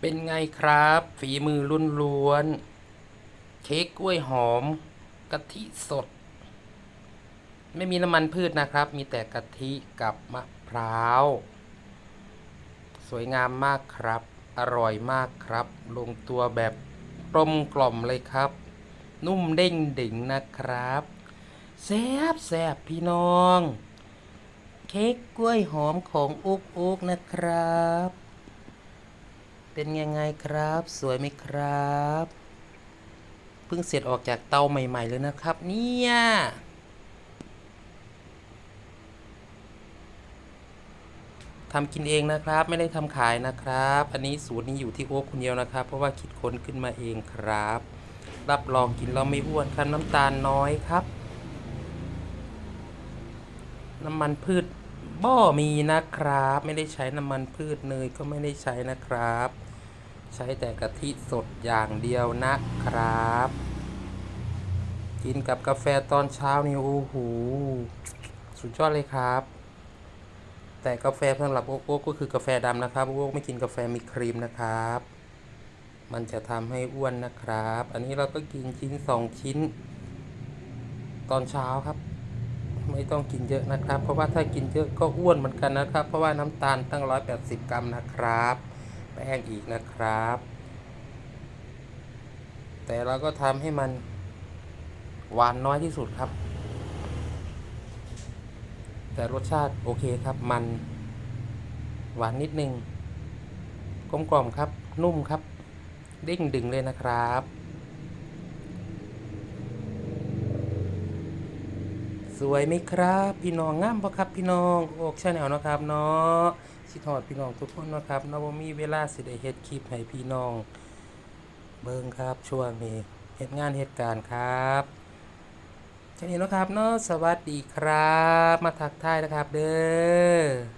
เป็นไงครับ ฝีมือล้นล้วนๆเค้กกล้วยหอม กะทิสด ไม่มีน้ำมันพืชนะครับ มีแต่กะทิกับมะพร้าว สวยงามมากครับ อร่อยมากครับ ลงตัวแบบกลมกล่อมเลยครับ นุ่มเด้งดึงนะครับแซ่บแซ่บพี่น้อง เค้กกล้วยหอมของอุกอุกนะครับ เป็นยังไงครับ สวยไหมครับ เพิ่งเสร็จออกจากเตาใหม่ ๆ เลยนะครับ เนี่ยทำกินเองนะครับ ไม่ได้ทำขายนะครับ อันนี้สูตรนี้อยู่ที่โอ๊คคนเดียวนะครับ เพราะว่าคิดค้นขึ้นมาเองครับ รับรองกินแล้วไม่อ้วนครับน้ำตาลน้อยครับ น้ำมันพืชบ่มีนะครับ ไม่ได้ใช้น้ำมันพืชเนยก็ไม่ได้ใช้นะครับ ใช้แต่กะทิสดอย่างเดียวนะครับ กินกับกาแฟตอนเช้านี่โอ้โหสุดยอดเลยครับ แต่กาแฟสำหรับโอ๊กโอ๊กก็คือกาแฟดำนะครับโอ๊กไม่กินกาแฟมีครีมนะครับ มันจะทำให้อ้วนนะครับ อันนี้เราก็กินชิ้นสองชิ้น ตอนเช้าครับ ไม่ต้องกินเยอะนะครับ เพราะว่าถ้ากินเยอะก็อ้วนเหมือนกันนะครับ เพราะว่าน้ำตาลตั้ง 180 กรัมนะครับ แป้งอีกนะครับ แต่เราก็ทำให้มันหวานน้อยที่สุดครับ แต่รสชาติโอเคครับ มันหวานนิดนึง กลมกล่อมครับ นุ่มครับ เด้งดึงเลยนะครับ สวยไหมครับ พี่น้องงามปะครับ พี่น้องโอกชาแนลนะครับเนาะ สิทอดพี่น้องทุกคนนะครับเนาะบ่มีเวลาสิได้เฮ็ดคลิปให้พี่น้อง เบิ่งครับช่วงนี้เฮ็ดงานเฮ็ดการครับแค่นี้นะครับเนาะสวัสดีครับ มาทักทายนะครับเด้อ